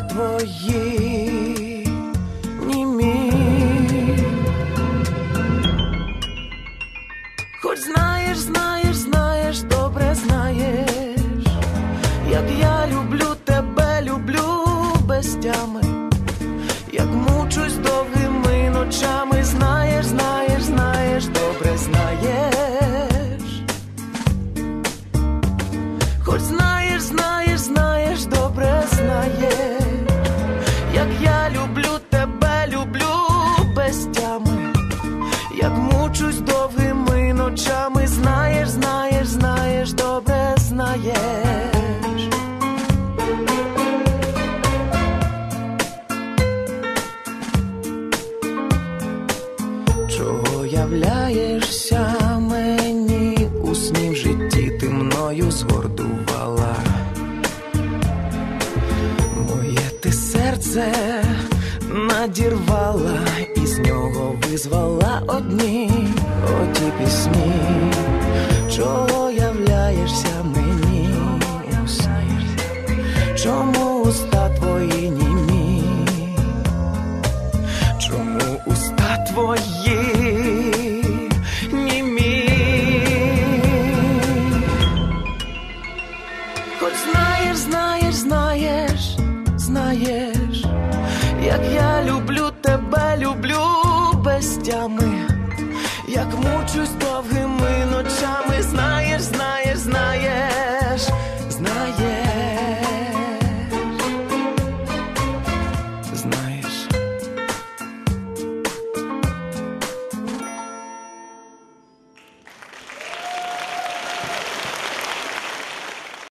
Твої німі? Хоч знаєш, знаєш, знаєш, добре знаєш, як я люблю тебе, люблю без тями, як мучусь довгими ночами, знаєш, знаєш, знаєш, добре знаєш. Хоч знаєш, знаєш, як мучусь довгими ночами, знаєш, знаєш, знаєш, добре знаєш. Чого являєшся мені у сні в житті ти мною згордувала? Моє ти серце надірвала, і з нього визвала оті пісні. Чого являєшся мені? Чому уста твої німі? Чому уста твої